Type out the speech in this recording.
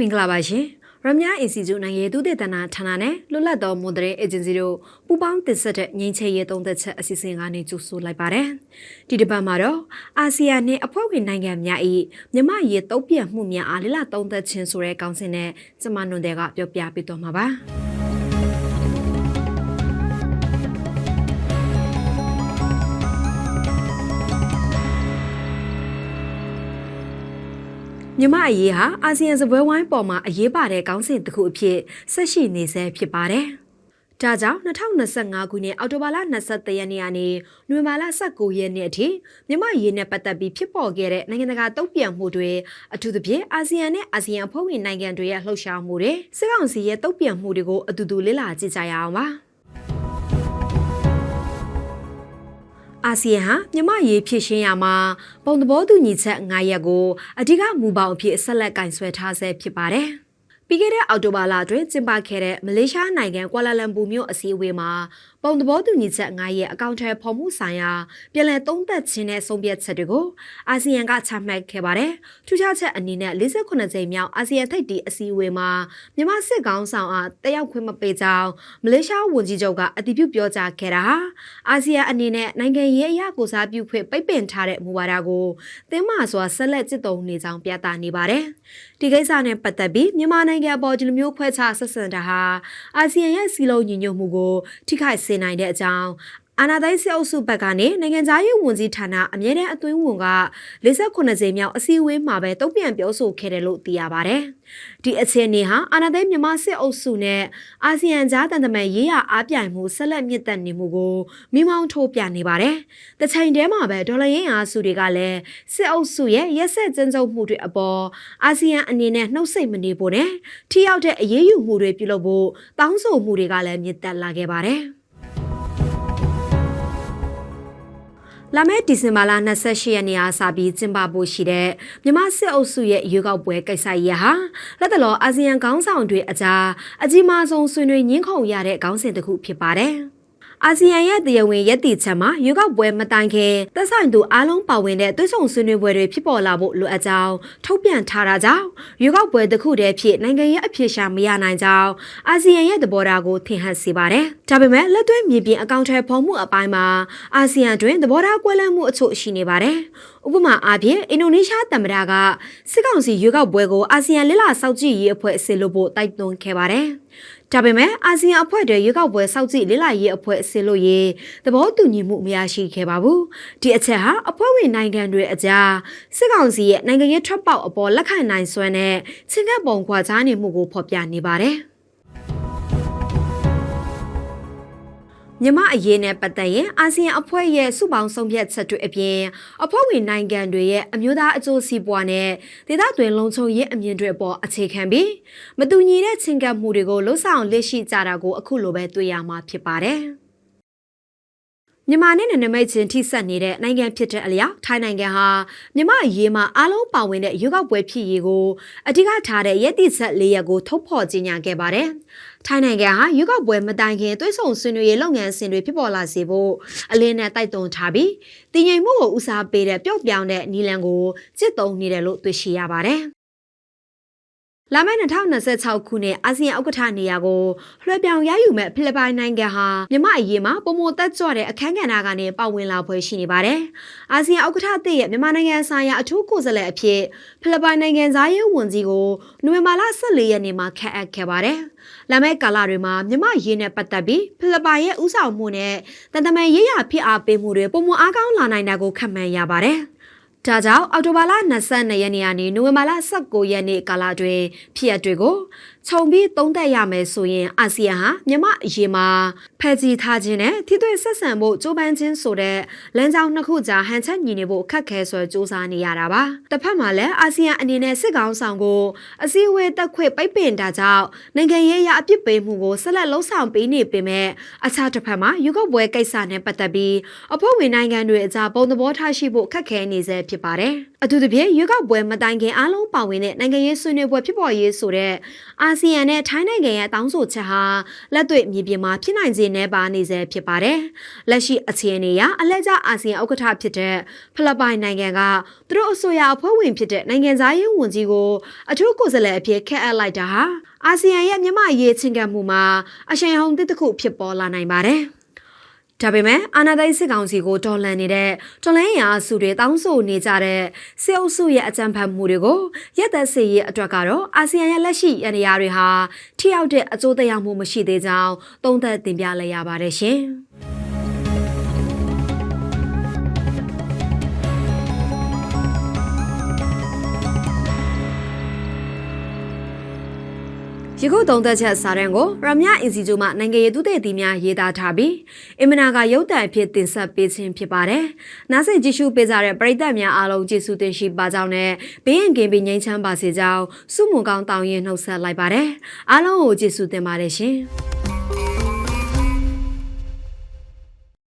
မင်္ဂလာပါရှင်ရမ ्या အင်စီဂျူနိုင်ငံရေးသူတေသနာဌာနနဲ့လွတ်လပ်သောမွန်တရဲအေဂျင်စီတို့ပူးပေါင်းတင်ဆက်တဲ့ငြိမ်းချမ်းရေးသုံးသက်ချက်အစီအစဉ်ကနေကြိုဆိုလိုက်ပါတယ်ဒီတစ်ပတ်မှာတော့အာဆီယံနဲ့အဖွဲ့ဝင်နိုင်ငံများ၏မြမရေးတုံ့ပြန်မှုများအားလေ့လာသုံးသက်ခြင်းဆိုတဲ့ကောင်းစဉ်နဲ့ကျမနွန်တဲ့ကပြောပြပေးတော့မှာပါ မြမအရေးဟာအာဆီယံစပွဲဝိုင်းပေါ်မှာအရေးပါတဲ့ခေါင်းစဉ်တစ်ခုအဖြစ်ဆက်ရှိနေဆဲဖြစ်ပါတယ်။ဒါကြောင့်2025ခုနှစ်အောက်တိုဘာလ23ရက်နေ့ကနေနိုဝင်ဘာလ19ရက်နေ့အထိမြမရေးနဲ့ပတ်သက်ပြီးဖြစ်ပေါ်ခဲ့တဲ့နိုင်ငံတကာတုံ့ပြန်မှုတွေအထူးသဖြင့်အာဆီယံနဲ့အာဆီယံအဖွဲ့ဝင်နိုင်ငံတွေရဲ့လှုပ်ရှားမှုတွေစစ်ကောင်စီရဲ့တုံ့ပြန်မှုတွေကိုအတူတူလေ့လာကြည့်ကြရအောင်ပါ။ အာဆီယံဟာမြမရေးဖြစ်ရှင်းရမှာပုံသဘောတူညီချက်9ရက်ကိုအဓိကမူပေါင်းအဖြစ်ဆက်လက်ကင်ဆွဲထားဆဲဖြစ်ပါတယ်။ပြီးခဲ့တဲ့အောက်တိုဘာလအတွင်းကျင်းပခဲ့တဲ့မလေးရှားနိုင်ငံကွာလာလမ်ပူမြို့အစည်းအဝေးမှာ ပုံသဘောတူညီချက်9ရဲ့အကောင့်ထဲဖော်မှုဆိုင်ရာပြည်လည်သုံးသက်ခြင်းနဲ့ဆုံးဖြတ်ချက်တွေကိုအာဆီယံကချမှတ်ခဲ့ပါတယ်။ထူးခြားချက်အနေနဲ့48ကြိမ်မြောက်အာဆီယံထိပ်တီးအစည်းအဝေးမှာမြန်မာစစ်ကောင်ဆောင်အားတက်ရောက်ခွင့်မပေးကြောင်းမလေးရှားဝန်ကြီးချုပ်ကအတည်ပြုပြောကြားခဲ့တာဟာအာဆီယံအနေနဲ့နိုင်ငံရေးအရာကိုစားပြုခွင့်ပိတ်ပင်ထားတဲ့မူဝါဒကိုသင်းမစွာဆက်လက်ကျင့်သုံးနေကြောင်းပြသနေပါတယ်။ဒီကိစ္စနဲ့ပတ်သက်ပြီးမြန်မာနိုင်ငံအပေါ်ဒီလိုမျိုးခွဲခြားဆက်ဆံတာဟာအာဆီယံရဲ့စီလုံးညီညွတ်မှုကိုထိခိုက်စေနိုင်တဲ့အကြောင်းအာနာသိန်းစစ်အုပ်စုဘက်ကနေနိုင်ငံသားရေးဝန်ကြီးဌာနအမြဲတမ်းအတွင်းဝန်က48ကြိမ်မြောက်အစည်းအဝေးမှာပဲတုံ့ပြန်ပြောဆိုခဲ့တယ်လို့သိရပါဗျ။ဒီအခြေအနေဟာအာနာသိန်းမြန်မာစစ်အုပ်စုနဲ့အာဆီယံကြားတန်တမန်ရေးရအားပြိုင်မှုဆက်လက်မြင့်တက်နေမှုကိုမိမောင်းထိုးပြနေပါတယ်။တစ်ချိန်တည်းမှာပဲဒေါ်လာရင်းအားစုတွေကလည်းစစ်အုပ်စုရဲ့ရက်ဆက်ကျဉ်းချုပ်မှုတွေအပေါ်အာဆီယံအနေနဲ့နှုတ်ဆက်မနေဖို့နဲ့ထိရောက်တဲ့အရေးယူမှုတွေပြုလုပ်ဖို့တောင်းဆိုမှုတွေကလည်းမြင့်တက်လာခဲ့ပါတယ်။ လာမယ့်ဒီဇင်ဘာလ28ရက်နေ့အားစပြီးကျင်းပဖို့ရှိတဲ့မြန်မာစစ်အုပ်စုရဲ့ရွေးကောက်ပွဲကိစ္စရေးဟာလက်တလောအာဆီယံခေါင်းဆောင်တွေအကြားအကြီးမားဆုံးဆွေးနွေးညှင်းခုန်ရတဲ့ခေါင်းစဉ်တစ်ခုဖြစ်ပါတယ်။ အာဆီယံရဲ့တရားဝင်ရည်တည်ချက်မှာရွေးကောက်ပွဲမတိုင်ခင်သက်ဆိုင်သူအားလုံးပါဝင်တဲ့သွေးဆောင်ဆွေးနွေးပွဲတွေဖြစ်ပေါ်လာဖို့လိုအပ်ကြောင်းထုတ်ပြန်ထားတာကြောင့်ရွေးကောက်ပွဲတစ်ခုတည်းဖြစ်နိုင်ငံရဲ့အဖြစ်ရှာမရနိုင်ကြောင်းအာဆီယံရဲ့သဘောထားကိုထင်ဟပ်စေပါတယ်။ဒါပေမဲ့လက်တွေ့မြေပြင်အကောင့်ထဲဖော်မှုအပိုင်းမှာအာဆီယံတွင်သဘောထားကွဲလွဲမှုအချို့ရှိနေပါတယ်။ဥပမာအားဖြင့်အင်ဒိုနီးရှားသမ္မတကစစ်ကောင်စီရွေးကောက်ပွဲကိုအာဆီယံလက်လာစောက်ကြည့်ရေးအဖွဲ့အစည်းလို့ပို့တိုက်တွန်းခဲ့ပါတယ်။ ဒါပေမဲ့အာဆီယံအဖွဲ့တွေရွေးကောက်ပွဲစောင့်ကြည့်လေ့လာရေးအဖွဲ့အစည်းလို့ရေးသဘောတူညီမှုမရရှိခဲ့ပါဘူးဒီအချက်ဟာအဖွဲ့ဝင်နိုင်ငံတွေအကြားစစ်ကောင်စီရဲ့နိုင်ငံရေးထွက်ပေါက်အပေါ်လက်ခံနိုင်စွမ်းတဲ့ချင်းကပ်ပုံခွာခြားနေမှုကိုဖော်ပြနေပါတယ် မြမအရေးနဲ့ပတ်သက်ရင်အာဆီယံအဖွဲ့ရဲ့စုပေါင်းဆုံးဖြတ်ချက်တွေအပြင်အဖွဲ့ဝင်နိုင်ငံတွေရဲ့အမျိုးသားအကျိုးစီးပွားနဲ့ဒေသတွင်းလုံခြုံရေးအမြင်တွေအပေါ်အခြေခံပြီးမတူညီတဲ့ချင်းကပ်မှုတွေကိုလှုံ့ဆော်လက်ရှိကြတာကိုအခုလိုပဲတွေ့ရမှာဖြစ်ပါတယ်။ မြန်မာနဲ့နယ်နိမိတ်ချင်းထိစပ်နေတဲ့နိုင်ငံဖြစ်တဲ့အလျောက်ထိုင်းနိုင်ငံဟာမြန်မာအရေးမှာအားလုံးပါဝင်တဲ့ရွေးကောက်ပွဲဖြစ်ရေးကိုအဓိကထားတဲ့ရည်တည်ချက်၄ရပ်ကိုထုတ်ဖော်ကြေညာခဲ့ပါတယ်။ထိုင်းနိုင်ငံဟာရွေးကောက်ပွဲမတိုင်ခင်သွေးဆောင်ဆွေးနွေးရေးလုပ်ငန်းစဉ်တွေဖြစ်ပေါ်လာစေဖို့အလင်းနဲ့တိုက်တွန်းထားပြီးတည်ငြိမ်မှုကိုဦးစားပေးတဲ့ပျော့ပြောင်းတဲ့နီလန်ကိုစစ်သုံးနေတယ်လို့တွေ့ရှိရပါတယ်။ လာမယ့်2026ခုနှစ်အာဆီယံဥက္ကဋ္ဌနေရာကိုလွှဲပြောင်းရယူမဲ့ဖိလစ်ပိုင်နိုင်ငံဟာမြမအရေးမှာပုံမတက်ကြွတဲ့အခမ်းကဏ္ဍကနေပါဝင်လာဖွယ်ရှိနေပါတယ်။အာဆီယံဥက္ကဋ္ဌအသစ်ရဲ့မြန်မာနိုင်ငံဆိုင်ရာအထူးကိုယ်စားလှယ်အဖြစ်ဖိလစ်ပိုင်နိုင်ငံသားရေးဝန်ကြီးကိုနိုဝင်ဘာလ14ရက်နေ့မှာခန့်အပ်ခဲ့ပါတယ်။လာမယ့်ကာလတွေမှာမြမရေးနဲ့ပတ်သက်ပြီးဖိလစ်ပိုင်ရဲ့ဥဆောင်မှုနဲ့တန်တမန်ရေးရဖြစ်အားပေးမှုတွေပုံမအားကောင်းလာနိုင်တာကိုခန့်မှန်းရပါတယ်။ ဒါကြောင့်အော်တိုဘာလ22ရက်နေ့ကနေနိုဝင်ဘာလ19ရက်နေ့ကာလတွင်ဖြစ်ရပ်တွေကိုခြုံပြီးသုံးသပ်ရမယ်ဆိုရင်အာဆီယံဟာမြမအရေးမှာဖယ်ကြီးထားခြင်းနဲ့ထိတွေ့ဆက်ဆံဖို့ကြိုးပမ်းခြင်းဆိုတဲ့လမ်းကြောင်းနှစ်ခုကြားဟန်ချက်ညီနေဖို့အခက်ခဲဆွဲစူးစမ်းနေရတာပါတစ်ဖက်မှာလည်းအာဆီယံအနေနဲ့စစ်ကောင်ဆောင်ကိုအစည်းအဝေးတက်ခွင့်ပိတ်ပင်တာကြောင့်နိုင်ငံရေးအရအပြစ်ပေးမှုကိုဆက်လက်လှုံ့ဆော်ပေးနေပေမဲ့အခြားတစ်ဖက်မှာယူကပွဲကိစ္စနဲ့ပတ်သက်ပြီးအဖွဲ့ဝင်နိုင်ငံတွေအကြားပုံသဘောထားရှိဖို့အခက်ခဲနေစေဖြစ်ဖြစ်ပါတယ်။အထူးသဖြင့်ရွေးကောက်ပွဲမတိုင်ခင်အားလုံးပါဝင်တဲ့နိုင်ငံရေးဆွေးနွေးပွဲဖြစ်ပေါ်ရေးဆိုတဲ့အာဆီယံနဲ့ထိုင်းနိုင်ငံရဲ့တောင်းဆိုချက်ဟာလက်တွေ့မြေပြင်မှာဖြစ်နိုင်စေနေပါနေစေဖြစ်ပါတယ်။လက်ရှိအခြေအနေအရအလဲကျအာဆီယံဥက္ကဋ္ဌဖြစ်တဲ့ဖိလစ်ပိုင်နိုင်ငံကသူတို့အစိုးရအဖွဲ့ဝင်ဖြစ်တဲ့နိုင်ငံသားရေးဝန်ကြီးကိုအထူးကိုယ်စားလှယ်အဖြစ်ခန့်အပ်လိုက်တာဟာအာဆီယံရဲ့မြန်မာအရေးချင်းကပ်မှုမှာအရှိန်ဟုန်တစ်တစ်ခုဖြစ်ပေါ်လာနိုင်ပါတယ်။ ဒါပေမဲ့အာဏာသိမ်းစစ်ကောင်စီကိုတော်လှန်နေတဲ့တော်လှန်ရာစုတွေတောင်းဆိုနေကြတဲ့စစ်အုပ်စုရဲ့အကြမ်းဖက်မှုတွေကိုရက်သက်စေရေးအတွက်ကတော့အာဆီယံရဲ့လက်ရှိရန်ရာတွေဟာထိရောက်တဲ့အကျိုးသက်ရောက်မှုမရှိသေးကြောင်းသုံးသပ်တင်ပြလိုက်ရပါတယ်ရှင်။ ယခုသုံးသက်ချက်စာတမ်းကိုရမြအင်စီဂျိုမှနိုင်ငံရေးသူသည်တီများရေးသားထားပြီးအင်မနာကရုပ်တံအဖြစ်တင်ဆက်ပေးခြင်းဖြစ်ပါတယ်။နားဆင်ကြည့်ရှုပေးကြတဲ့ပရိသတ်များအားလုံးကျေးဇူးတင်ရှိပါကြောင်းနဲ့ဘေးရင်ကင်းပြီးငြိမ်းချမ်းပါစေကြောင်းစုမုံကောင်းတောင်းရင်နှုတ်ဆက်လိုက်ပါတယ်။အားလုံးကိုကျေးဇူးတင်ပါတယ်ရှင်။